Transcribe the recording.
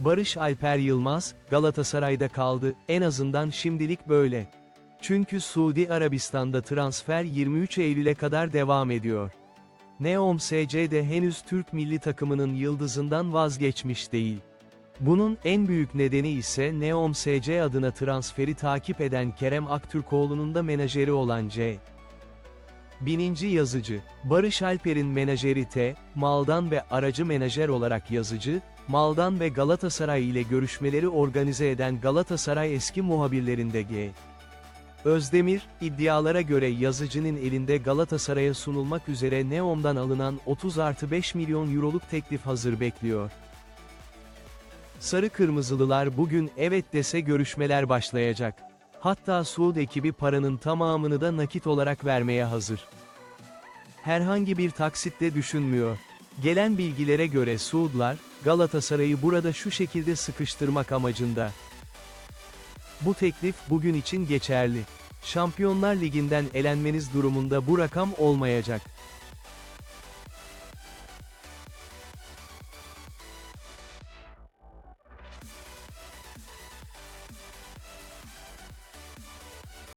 Barış Alper Yılmaz, Galatasaray'da kaldı, en azından şimdilik böyle. Çünkü Suudi Arabistan'da transfer 23 Eylül'e kadar devam ediyor. Neom SC de henüz Türk milli takımının yıldızından vazgeçmiş değil. Bunun en büyük nedeni ise Neom SC adına transferi takip eden Kerem Aktürkoğlu'nun da menajeri olan C. Bininci yazıcı, Barış Alper'in menajeri T, Maldan ve aracı menajer olarak yazıcı, Maldan ve Galatasaray ile görüşmeleri organize eden Galatasaray eski muhabirlerinde G. Özdemir, iddialara göre yazıcının elinde Galatasaray'a sunulmak üzere Neom'dan alınan 30 artı 5 milyon euroluk teklif hazır bekliyor. Sarı Kırmızılılar bugün evet dese görüşmeler başlayacak. Hatta Suud ekibi paranın tamamını da nakit olarak vermeye hazır. Herhangi bir taksitte düşünmüyor. Gelen bilgilere göre Suudlar, Galatasaray'ı burada şu şekilde sıkıştırmak amacında. Bu teklif bugün için geçerli. Şampiyonlar Ligi'nden elenmeniz durumunda bu rakam olmayacak.